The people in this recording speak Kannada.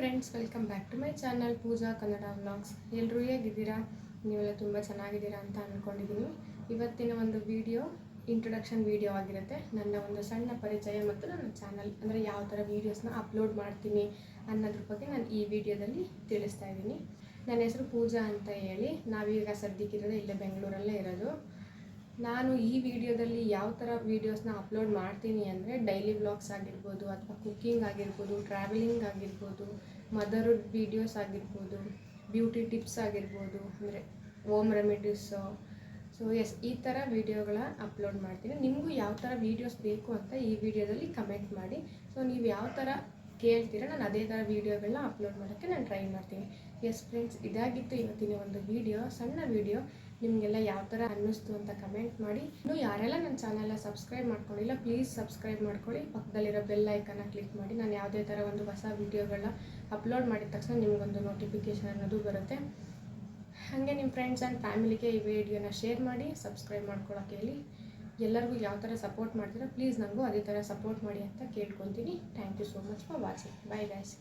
Friends welcome back to my channel Pooja Kannada vlogs ಎಲ್ಲರೂ ಹೇಗಿದ್ದೀರಾ? ನೀವೆಲ್ಲ ತುಂಬ ಚೆನ್ನಾಗಿದ್ದೀರಾ ಅಂತ ಅಂದ್ಕೊಂಡಿದ್ದೀನಿ ಇವತ್ತಿನ ಒಂದು ವಿಡಿಯೋ ಇಂಟ್ರೊಡಕ್ಷನ್ ವಿಡಿಯೋ ಆಗಿರುತ್ತೆ. ನನ್ನ ಒಂದು ಸಣ್ಣ ಪರಿಚಯ ಮತ್ತು ನನ್ನ ಚಾನಲ್ ಅಂದರೆ ಯಾವ ಥರ ವೀಡಿಯೋಸ್ನ ಅಪ್ಲೋಡ್ ಮಾಡ್ತೀನಿ ಅನ್ನೋದ್ರ ಬಗ್ಗೆ ನಾನು ಈ ವಿಡಿಯೋದಲ್ಲಿ ತಿಳಿಸ್ತಾ ಇದ್ದೀನಿ. ನನ್ನ ಹೆಸರು ಪೂಜಾ ಅಂತ ಹೇಳಿ. ನಾವೀಗ ಸದ್ಯಕ್ಕಿರೋದು ಇಲ್ಲೇ ಬೆಂಗಳೂರಲ್ಲೇ ಇರೋದು. ನಾನು ಈ ವಿಡಿಯೋದಲ್ಲಿ ಯಾವ ಥರ ವೀಡಿಯೋಸ್ನ ಅಪ್ಲೋಡ್ ಮಾಡ್ತೀನಿ ಅಂದರೆ ಡೈಲಿ ವ್ಲಾಗ್ಸ್ ಆಗಿರ್ಬೋದು ಅಥವಾ ಕುಕ್ಕಿಂಗ್ ಆಗಿರ್ಬೋದು ಟ್ರಾವೆಲಿಂಗ್ ಆಗಿರ್ಬೋದು ಮದರ್ಹುಡ್ ವೀಡಿಯೋಸ್ ಆಗಿರ್ಬೋದು ಬ್ಯೂಟಿ ಟಿಪ್ಸ್ ಆಗಿರ್ಬೋದು ಅಂದರೆ ಓಮ್ ರೆಮಿಡೀಸು ಸೊ ಎಸ್ ಈ ಥರ ವೀಡಿಯೋಗಳ ಅಪ್ಲೋಡ್ ಮಾಡ್ತೀನಿ. ನಿಮಗೂ ಯಾವ ಥರ ವೀಡಿಯೋಸ್ ಬೇಕು ಅಂತ ಈ ವಿಡಿಯೋದಲ್ಲಿ ಕಮೆಂಟ್ ಮಾಡಿ. ಸೊ ನೀವು ಯಾವ ಥರ ಕೇಳ್ತೀರ ನಾನು ಅದೇ ಥರ ವೀಡಿಯೋಗಳನ್ನ ಅಪ್ಲೋಡ್ ಮಾಡೋಕ್ಕೆ ನಾನು ಟ್ರೈ ಮಾಡ್ತೀನಿ. ಎಸ್ ಫ್ರೆಂಡ್ಸ್ ಇದಾಗಿತ್ತು ಇವತ್ತಿನ ಒಂದು ವಿಡಿಯೋ ಸಣ್ಣ ವಿಡಿಯೋ ನಿಮಗೆಲ್ಲ ಯಾವ ಥರ ಅನ್ನಿಸ್ತು ಅಂತ ಕಮೆಂಟ್ ಮಾಡಿ. ಇನ್ನು ಯಾರೆಲ್ಲ ನನ್ನ ಚಾನಲ್ನ ಸಬ್ಸ್ಕ್ರೈಬ್ ಮಾಡ್ಕೊಂಡಿಲ್ಲ ಪ್ಲೀಸ್ ಸಬ್ಸ್ಕ್ರೈಬ್ ಮಾಡ್ಕೊಳ್ಳಿ. ಪಕ್ಕದಲ್ಲಿರೋ ಬೆಲ್ ಐಕನ್ನ ಕ್ಲಿಕ್ ಮಾಡಿ. ನಾನು ಯಾವುದೇ ಥರ ಒಂದು ಹೊಸ ವೀಡಿಯೋಗಳನ್ನ ಅಪ್ಲೋಡ್ ಮಾಡಿದ ತಕ್ಷಣ ನಿಮಗೊಂದು ನೋಟಿಫಿಕೇಷನ್ ಅನ್ನೋದು ಬರುತ್ತೆ. ಹಾಗೆ ನಿಮ್ಮ ಫ್ರೆಂಡ್ಸ್ ಆ್ಯಂಡ್ ಫ್ಯಾಮಿಲಿಗೆ ಈ ವಿಡಿಯೋನ ಶೇರ್ ಮಾಡಿ ಸಬ್ಸ್ಕ್ರೈಬ್ ಮಾಡ್ಕೊಳಕ್ಕೆ ಹೇಳಿ ಎಲ್ಲರಿಗೂ ಯಾವ ಥರ ಸಪೋರ್ಟ್ ಮಾಡ್ತೀರಾ ಪ್ಲೀಸ್ ನನಗೂ ಅದೇ ಥರ ಸಪೋರ್ಟ್ ಮಾಡಿ ಅಂತ ಕೇಳ್ಕೊತೀನಿ thank you so much for watching bye guys